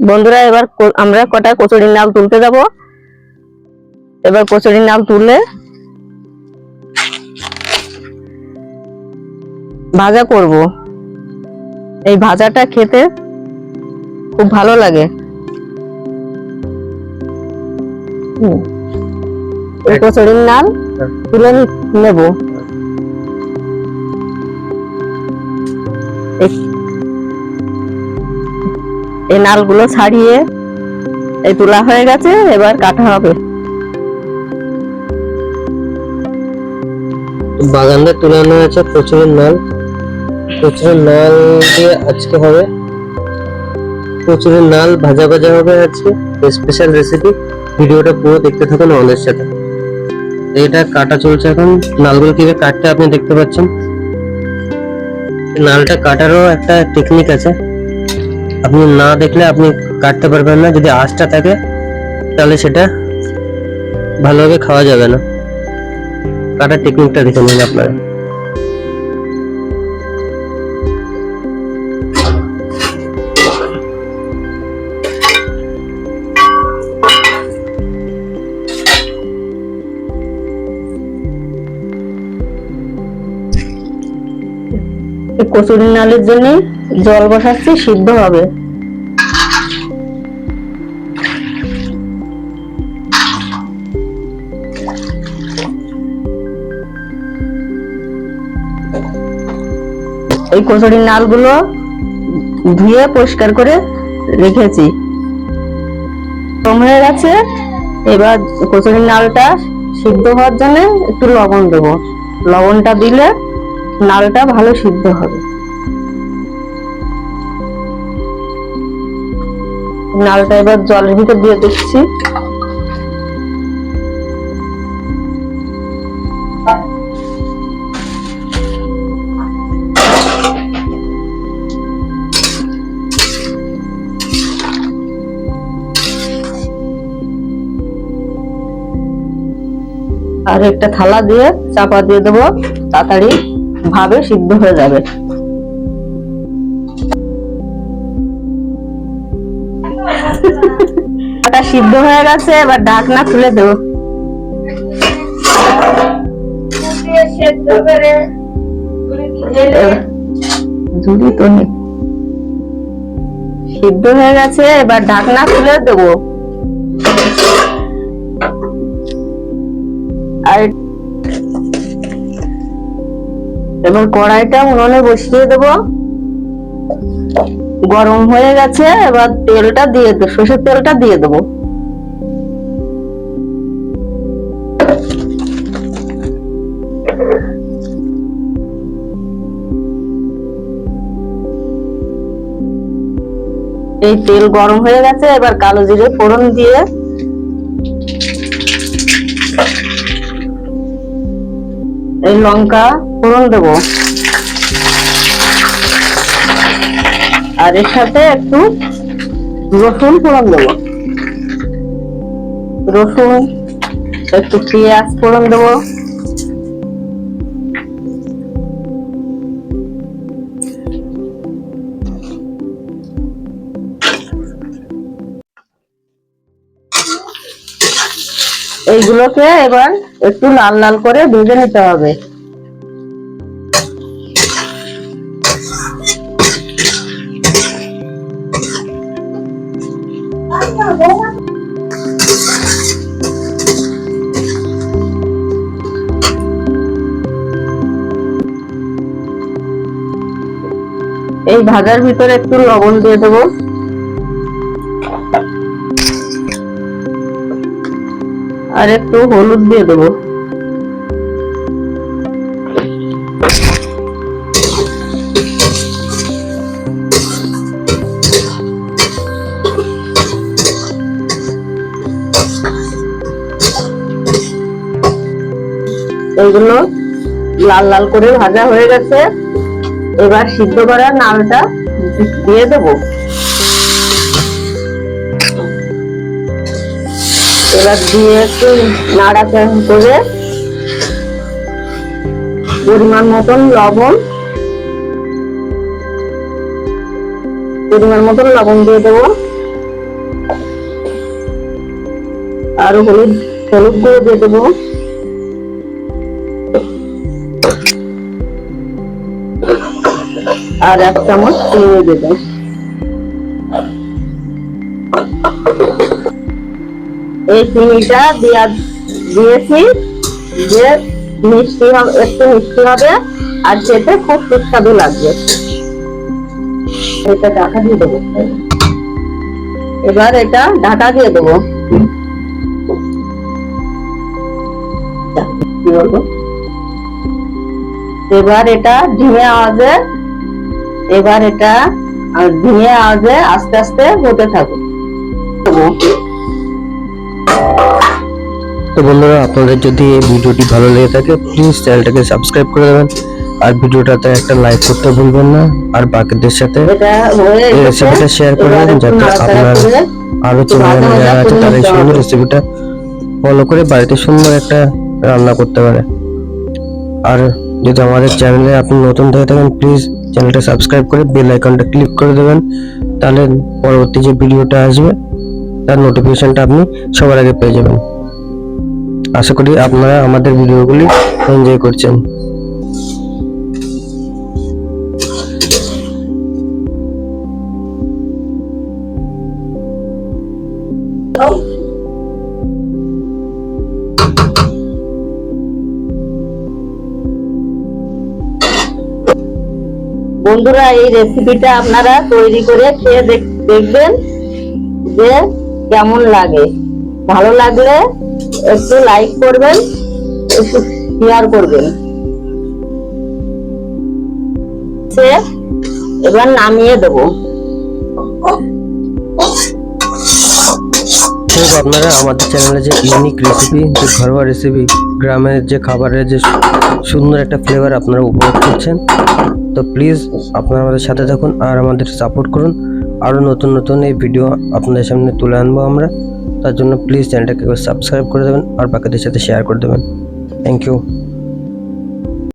বন্ধুরা, এবার আমরা কটা কচুরির নাল তুলতে যাব। এবার কচুরির নাল তুললে ভাজা করব। এই ভাজাটা খেতে খুব ভালো লাগে। এই কচুরির নাল তুলে নেব। এই- নালগুলো ছাড়িয়ে এই তোলা হয়ে গেছে, এবার কাটা হবে। বাগানটা তুলে আনা হয়েছে প্রচুরের নাল। প্রচুরের নাল দিয়ে আজকে হবে। প্রচুরের নাল ভাজা ভাজা হবে আজকে। স্পেশাল রেসিপি ভিডিওটা পুরো দেখতে থাকুন আমাদের সাথে। এটা কাটা চলছে এখন। নালগুলো কীভাবে কাটতে আপনি দেখতে পাচ্ছেন। নালটা কাটারও একটা টেকনিক আছে। আপনি না দেখলে আপনি কাটতে পারবেন না। যদি আঁচটা থাকে, তাহলে সেটা ভালোভাবে খাওয়া যাবে না। কাটার টেকনিকটা দেখে নিন আপনারা। কচুরি নালের জন্য জল বসাচ্ছি, সিদ্ধ হবে। এই কচুরির নালগুলো ধুয়ে পরিষ্কার করে রেখেছি। কম গেছে, এবার কচুরির নালটা সিদ্ধ হওয়ার জন্য একটু লবণ দেবো। লবণটা দিলে নালটা ভালো সিদ্ধ হবে। নালটা এবার জলের ভিতর দিয়ে দিচ্ছি। আর একটা থালা দিয়ে, চাপা দিয়ে দেবো, তাড়াতাড়ি ভাবে সিদ্ধ হয়ে যাবে। সিদ্ধ হয়ে গেছে, এবার ঢাকনা খুলে দেবো। সিদ্ধ হয়ে গেছে, এবার ঢাকনা খুলে দেবো। আর এবার কড়াইটা উনুনে বসিয়ে দেবো। গরম হয়ে গেছে, এবার তেলটা দিয়ে দেবো, সর্ষের তেলটা দিয়ে দেবো। এই তেল গরম হয়ে গেছে, এবার কালো জিরে ফোড়ন দিয়ে এই লঙ্কা ফোড়ন দেব। আর এর সাথে একটু রসুন ফোড়ন দেব। রসুন, একটু পেঁয়াজ ফোড়ন দেবো। এইগুলোকে এবার একটু লাল লাল করে ভেজে নিতে হবে। এই ভাজার ভিতরে একটু লবণ দিয়ে দেবো। আর একটু হলুদ দিয়ে দেবো। এইগুলো লাল লাল করে ভাজা হয়ে গেছে। এবার সিদ্ধ করা নালটা দিয়ে দেবো। এবার দিয়ে একটু নাড়াচাড়া করে পরিমাণ মতন লবণ, পরিমাণ মতন লবণ দিয়ে দেবো। আর হলুদ হলুদ গুঁড়ো দিয়ে দেবো। আর এক চামচ চিনি দেবো। এই চিনিটা দিয়া দিয়েছি যে মিষ্টি হবে, একটু মিষ্টি হবে, আর খেতে খুব সুস্বাদু লাগবে। এটা ঢাকা দিয়ে দেবো। এবার এটা ঢাকা দিয়ে দেবো। এবার এটা আওয়াজে, এবার এটা ধিমে আওয়াজে আস্তে আস্তে হতে থাকুক। তো বন্ধুরা আপনাদের যদি এই ভিডিওটি ভালো লেগে থাকে প্লিজ চ্যানেলটাকে সাবস্ক্রাইব করে দেবেন আর ভিডিওটাতে একটা লাইক করতে ভুলবেন না আর বাকিদের সাথে হয়ে এই। রেসিপিটা শেয়ার করে দেবেন যাতে আপনার করে আরও একটু চ্যানেল ভাজা ভাজা যারা আছে তারা এই সুন্দর। রেসিপিটা ফলো করে বাড়িতে সুন্দর একটা রান্না করতে পারে আর যদি আমাদের চ্যানেলে আপনি নতুন থেকে থাকেন প্লিজ চ্যানেলটা সাবস্ক্রাইব করে বেল আইকনটা ক্লিক করে দেবেন তাহলে পরবর্তী যে ভিডিওটা আসবে তার নোটিফিকেশনটা আপনি সবার আগে পেয়ে যাবেন আশা করি আপনারা আমাদের ভিডিওগুলি এনজয় করছেন। বন্ধুরা, এই রেসিপিটা আপনারা তৈরি করে খেয়ে দেখ- দেখবেন যে কেমন লাগে। ভালো লাগলে একটু লাইক করবেন, একটু শেয়ার করবেন। এবার নামিয়ে দেবো। আপনারা আমাদের চ্যানেলে যে ইউনিক রেসিপি যে ঘরোয়া রেসিপি গ্রামের যে খাবারের যে সুন্দর একটা ফ্লেভার আপনারা উপভোগ করছেন, তো প্লিজ আপনারা আমাদের সাথে থাকুন আর আমাদের সাপোর্ট করুন। আরও নতুন নতুন এই ভিডিও আপনাদের সামনে তুলে আনব আমরা। তার জন্য প্লিজ চ্যানেলটাকে সাবস্ক্রাইব করে দেবেন আর বাকিদের সাথে শেয়ার করে দেবেন। Thank you